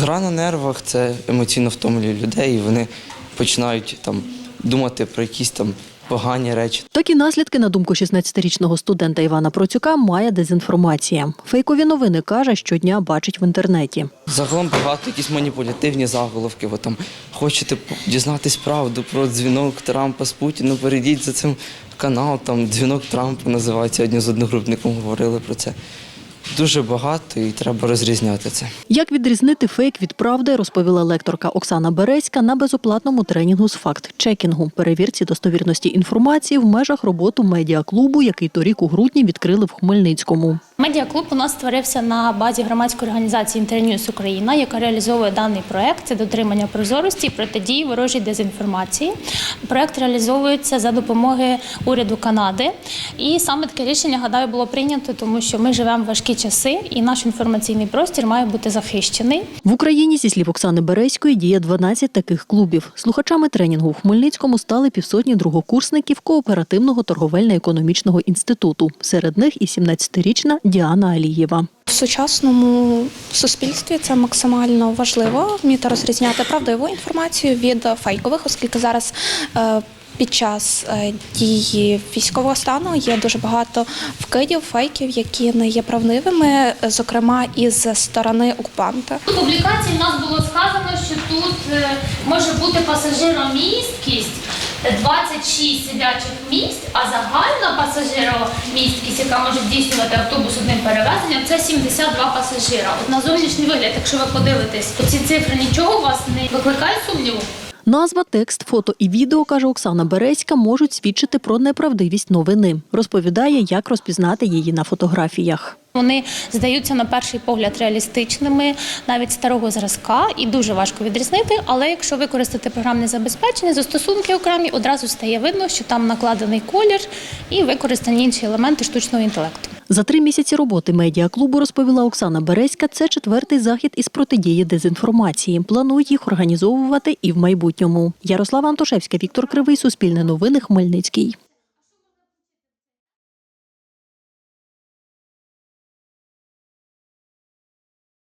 Гра на нервах це емоційно втомлює людей, і вони починають там думати про якісь там погані речі. Такі наслідки, на думку 16-річного студента Івана Процюка, має дезінформація. Фейкові новини каже, щодня бачить в інтернеті. Загалом багато якісь маніпулятивні заголовки. Ви там хочете дізнатись правду про дзвінок Трампа з Путіну, перейдіть за цим канал, там дзвінок Трампа називається. Сьогодні з одногрупником говорили про це. Дуже багато і треба розрізняти це. Як відрізнити фейк від правди, розповіла лекторка Оксана Березька на безоплатному тренінгу з факт-чекінгу, перевірці достовірності інформації в межах роботи медіаклубу, який торік у грудні відкрили в Хмельницькому. Медіаклуб у нас створився на базі громадської організації Інтерньюз Україна, яка реалізовує даний проект. Це дотримання прозорості і протидії ворожій дезінформації. Проект реалізовується за допомоги уряду Канади. І саме таке рішення, гадаю, було прийнято, тому що ми живемо в важкі часи, і наш інформаційний простір має бути захищений. В Україні, зі слів Оксани Березької, діє 12 таких клубів. Слухачами тренінгу в Хмельницькому стали півсотні другокурсників кооперативного торговельно-економічного інституту. Серед них і 17-річна Діана Алієва. В сучасному суспільстві це максимально важливо вміти розрізняти правдиву інформацію від фейкових, оскільки зараз. Під час е, дії військового стану є дуже багато вкидів, фейків, які не є правдивими, зокрема із сторони окупанта. У публікації нас було сказано, що тут е, може бути пасажиромісткість 26 сидячих місць, а загальна пасажиромісткість, яка може здійснювати автобус одним перевезенням, це 72 пасажира. От на зовнішній вигляд, якщо ви подивитесь, ці цифри нічого у вас не викликає сумніву. Назва, текст, фото і відео, каже Оксана Березька, можуть свідчити про неправдивість новини. Розповідає, як розпізнати її на фотографіях. Вони здаються на перший погляд реалістичними, навіть старого зразка, і дуже важко відрізнити. Але якщо використати програмне забезпечення, застосунки окремі, одразу стає видно, що там накладений колір і використані інші елементи штучного інтелекту. За три місяці роботи медіаклубу, розповіла Оксана Березька, це четвертий захід із протидії дезінформації. Планують їх організовувати і в майбутньому. Ярослава Антошевська, Віктор Кривий, Суспільне новини, Хмельницький.